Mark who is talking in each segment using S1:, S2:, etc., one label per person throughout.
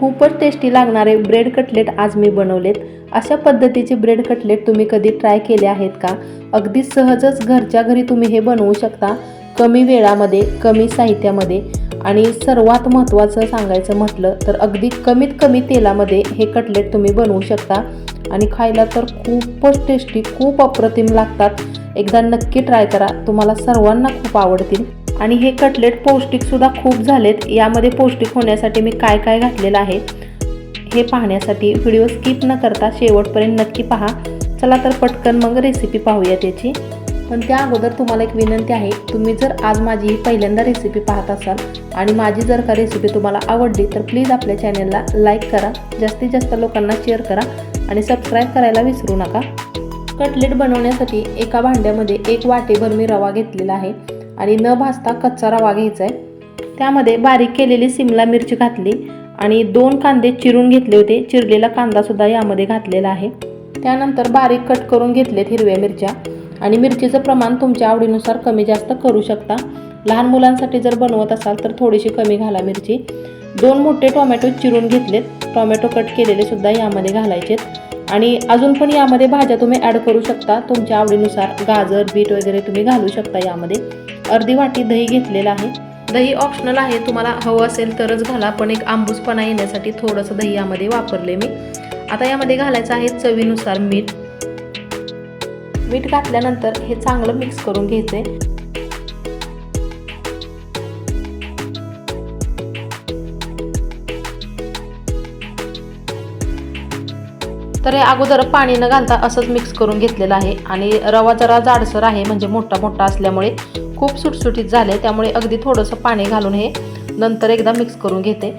S1: खूपच टेस्टी लागणारे bread cutlet आज मी बनवलेत. अशा पद्धतीचे ब्रेड कटलेट तुम्ही कधी ट्राय केले आहेत का? अगदी सहजच घरच्या घरी तुम्ही हे बनवू शकता. कमी वेळामध्ये कमी साहित्यामध्ये आणि सर्वात महत्त्वाचं सांगायचं म्हटलं तर अगदी कमीत कमी तेलामध्ये हे कटलेट तुम्ही बनवू शकता. आणि खायला तर खूपच टेस्टी खूप अप्रतिम लागतात. एकदा नक्की ट्राय करा. तुम्हाला सर्वांना खूप आवडतील. आणि हे कटलेट पौष्टिकसुद्धा खूप झालेत. यामध्ये पौष्टिक होण्यासाठी मी काय काय घातलेलं आहे हे पाहण्यासाठी व्हिडिओ स्किप न करता शेवटपर्यंत नक्की पहा. चला तर पटकन मग रेसिपी पाहूया त्याची. पण त्या अगोदर तुम्हाला एक विनंती आहे तुम्ही जर आज माझी ही पहिल्यांदा रेसिपी पाहत असाल आणि माझी जर का रेसिपी तुम्हाला आवडली तर प्लीज आपल्या चॅनलला लाईक करा. जास्तीत जास्त लोकांना शेअर करा आणि सबस्क्राईब करायला विसरू नका. कटलेट बनवण्यासाठी एका भांड्यामध्ये एक वाटेभर मी रवा घेतलेला आहे. आणि न भाजता कच्चा रवा घ्यायचा आहे. त्यामध्ये बारीक केलेली सिमला मिरची घातली आणि दोन कांदे चिरून घेतले होते. चिरलेला कांदासुद्धा यामध्ये घातलेला आहे. त्यानंतर बारीक कट करून घेतलेत हिरव्या मिरच्या. आणि मिरचीचं प्रमाण तुमच्या आवडीनुसार कमी जास्त करू शकता. लहान मुलांसाठी जर बनवत असाल तर थोडीशी कमी घाला मिरची. दोन मोठे टोमॅटो चिरून घेतलेत. टोमॅटो कट केलेले सुद्धा यामध्ये घालायचेत. आणि अजून पण यामध्ये भाज्या तुम्ही ॲड करू शकता. तुमच्या आवडीनुसार गाजर बीट वगैरे तुम्ही घालू शकता यामध्ये. अर्धी वाटी दही घेतलेलं आहे. दही ऑप्शनल आहे. तुम्हाला हवं असेल तरच घाला पण एक आंबूसपणा येण्यासाठी थोडंसं दही यामध्ये वापरले मी. आता यामध्ये घालायचं आहे चवीनुसार मीठ. मीठ घातल्यानंतर हे चांगलं मिक्स करून घ्यायचे तर हे अगोदर पाणी न घालता असंच मिक्स करून घेतलेलं आहे. आणि रवा जरा जाडसर आहे म्हणजे मोठा मोठा असल्यामुळे खूप सुटसुटीत झाले त्यामुळे अगदी थोडंसं पाणी घालून हे नंतर एकदा मिक्स करून घेते.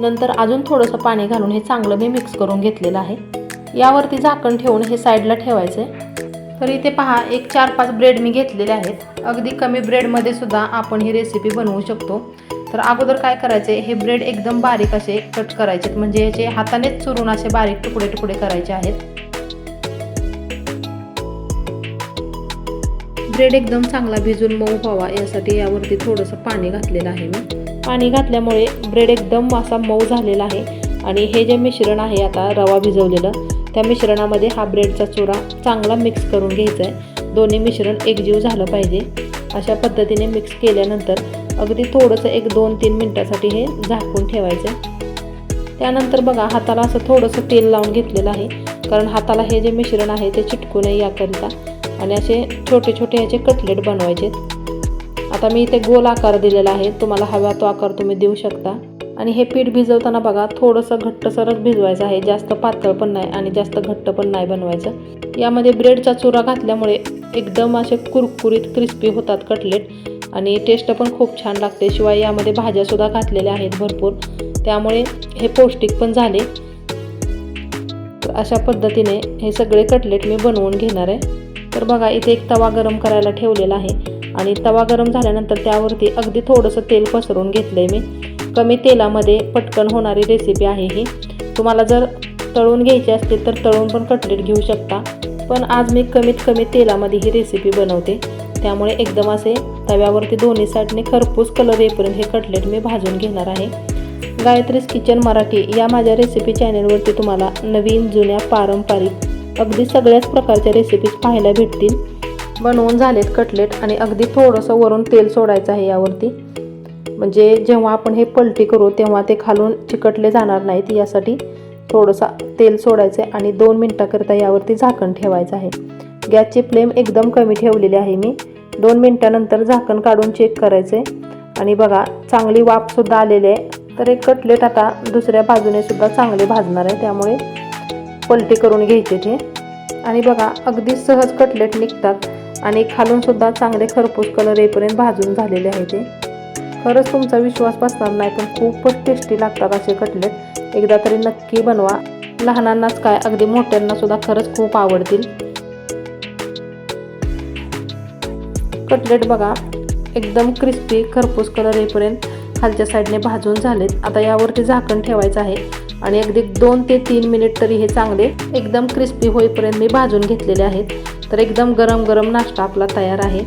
S1: नंतर अजून थोडंसं पाणी घालून हे चांगलं मी मिक्स करून घेतलेलं आहे. यावरती झाकण ठेवून हे साईडला ठेवायचे. तर इथे पहा एक चार पाच ब्रेड मी घेतलेले आहेत. अगदी कमी ब्रेडमध्ये सुद्धा आपण ही रेसिपी बनवू शकतो. तर अगोदर काय करायचे हे ब्रेड एकदम बारीक असे कट करायचे म्हणजे याचे हातानेच चुरून असे बारीक तुकडे तुकडे करायचे आहेत. ब्रेड एकदम चांगला भिजून मऊ व्हावा यासाठी यावरती थोडंसं पाणी घातलेलं आहे मी. पाणी घातल्यामुळे ब्रेड एकदम असा मऊ झालेला आहे आणि हे जे मिश्रण आहे आता रवा भिजवलेलं त्या मिश्रणामध्ये हा ब्रेडचा चुरा चांगला मिक्स करून घ्यायचा आहे. दोन्ही मिश्रण एकजीव झालं पाहिजे. अशा पद्धतीने मिक्स केल्यानंतर अगदी थोडंसं एक दोन तीन मिनटासाठी हे झाकून ठेवायचं आहे. त्यानंतर बघा हाताला असं थोडंसं तेल लावून घेतलेलं आहे कारण हाताला हे जे मिश्रण आहे ते चिटकू नये याकरिता. आणि असे छोटे छोटे ह्याचे कटलेट बनवायचे. आता मी इथे गोल आकार दिलेला आहे. तुम्हाला हवा तो आकार तुम्ही देऊ शकता. आणि हे पीठ भिजवताना बघा थोडंसं घट्टसरच भिजवायचं आहे. जास्त पातळ पण नाही आणि जास्त घट्ट पण नाही बनवायचं. यामध्ये ब्रेडचा चुरा घातल्यामुळे एकदम असे कुरकुरीत क्रिस्पी होतात कटलेट. आणि टेस्ट पण खूप छान लागते. शिवाय यामध्ये भाज्यासुद्धा घातलेल्या आहेत भरपूर. त्यामुळे हे पौष्टिक पण झाले. अशा पद्धतीने हे सगळे कटलेट मी बनवून घेणार आहे. तर बघा इथे एक तवा गरम करायला ठेवलेला आहे. आणि तवा गरम झाल्यानंतर त्यावरती अगदी थोडंसं तेल पसरून घेतलं आहे मी. कमी तेलामध्ये पटकन होणारी रेसिपी आहे ही. तुम्हाला जर तळून घ्यायची असतील तर तळून पण कटलेट घेऊ शकता. पण आज मी कमीत कमी तेलामध्ये ही रेसिपी बनवते. त्यामुळे एकदम असे तव्यावरती दोन्ही साईडने खरपूस कलर येईपर्यंत हे कटलेट मी भाजून घेणार आहे. गायत्रीज किचन मराठी या माझ्या रेसिपी चॅनलवरती तुम्हाला नवीन जुन्या पारंपरिक अगदी सगळ्याच प्रकारच्या रेसिपीज पाहायला भेटतील. बनवून झालेत कटलेट आणि अगदी थोडंसं वरून तेल सोडायचं आहे यावरती. म्हणजे जेव्हा आपण हे पलटी करू तेव्हा ते खालून चिकटले जाणार नाहीत. यासाठी थोडंसं तेल सोडायचं आहे आणि दोन मिनटाकरता यावरती झाकण ठेवायचं आहे. गॅसची फ्लेम एकदम कमी ठेवलेली आहे मी. दोन मिनटानंतर झाकण काढून चेक करायचं आहे आणि बघा चांगली वाफसुद्धा आलेली आहे. तर एक कटलेट आता दुसऱ्या बाजूने सुद्धा चांगले भाजणार आहे. त्यामुळे पलटी करून घ्यायचे जे आणि बघा अगदी सहज कटलेट निघतात. आणि खालूनसुद्धा चांगले खरपूस कलर येईपर्यंत भाजून झालेले आहे ते. खरंच तुमचा विश्वास बसणार नाही पण खूपच टेस्टी लागतात असे कटलेट. एकदा तरी नक्की बनवा. लहानांनाच काय अगदी मोठ्यांनासुद्धा खरंच खूप आवडतील. कटलेट बघा एकदम क्रिस्पी खरपूस कलर येईपर्यंत खालच्या साईडने भाजून झालेत. आता यावरती झाकण ठेवायचं आहे. आणि अगदी दोन ते तीन मिनिट तरी हे चांगले एकदम क्रिस्पी होईपर्यंत मी भाजून घेतलेले आहेत. तर एकदम गरम गरम नाश्ता आपला तयार आहे.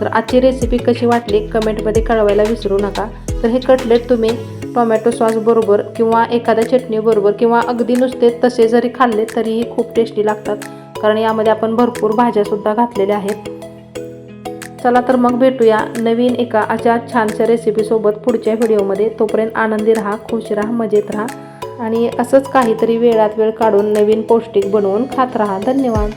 S1: तर आजची रेसिपी कशी वाटली कमेंटमध्ये कळवायला विसरू नका. तर हे कटलेट तुम्ही टोमॅटो सॉस बरोबर किंवा एखाद्या चटणीबरोबर किंवा अगदी नुसते तसे जरी खाल्ले तरीही खूप टेस्टी लागतात. कारण यामध्ये आपण भरपूर भाज्यासुद्धा घातलेल्या आहेत. चला तर मग भेटूया नवीन एका अशा छानशा रेसिपीसोबत पुढच्या व्हिडिओमध्ये तोपर्यंत आनंदी राहा खुश राहा मजेत राहा. आणि असंच काहीतरी वेळात वेळ काढून नवीन पौष्टिक बनवून खात राहा. धन्यवाद.